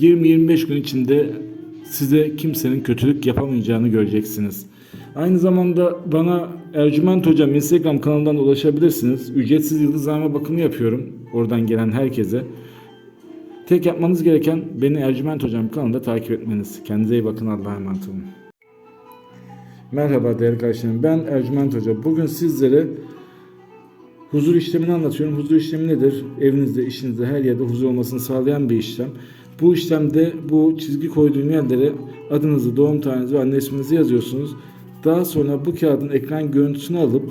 20-25 gün içinde size kimsenin kötülük yapamayacağını göreceksiniz. Aynı zamanda bana Ercüment Hocam Instagram kanalından ulaşabilirsiniz. Ücretsiz yıldızlama bakımı yapıyorum. Oradan gelen herkese. Tek yapmanız gereken beni Ercüment Hocam kanalında takip etmeniz. Kendinize iyi bakın. Allah'a emanet olun. Merhaba değerli kardeşlerim. Ben Ercüment Hoca. Bugün sizlere huzur işlemini anlatıyorum. Huzur işlemi nedir? Evinizde, işinizde, her yerde huzur olmasını sağlayan bir işlem. Bu işlemde bu çizgi koyduğum yerlere adınızı, doğum tarihinizi ve anne isminizi yazıyorsunuz. Daha sonra bu kağıdın ekran görüntüsünü alıp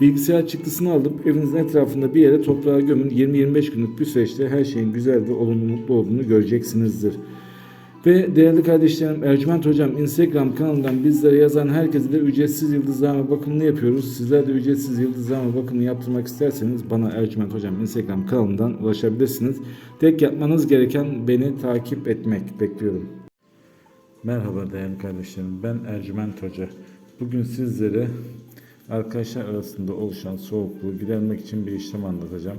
bilgisayar çıktısını alıp evinizin etrafında bir yere toprağa gömün. 20-25 günlük bir süreçte her şeyin güzel ve olumlu mutlu olduğunu göreceksinizdir. Ve değerli kardeşlerim Ercüment Hocam Instagram kanalından bizlere yazan herkese de ücretsiz yıldızlama bakımını yapıyoruz. Sizler de ücretsiz yıldızlama bakımını yaptırmak isterseniz bana Ercüment Hocam Instagram kanalından ulaşabilirsiniz. Tek yapmanız gereken beni takip etmek. Bekliyorum. Merhaba değerli kardeşlerim ben Ercüment Hoca. Bugün sizlere arkadaşlar arasında oluşan soğukluğu gidermek için bir işlem anlatacağım.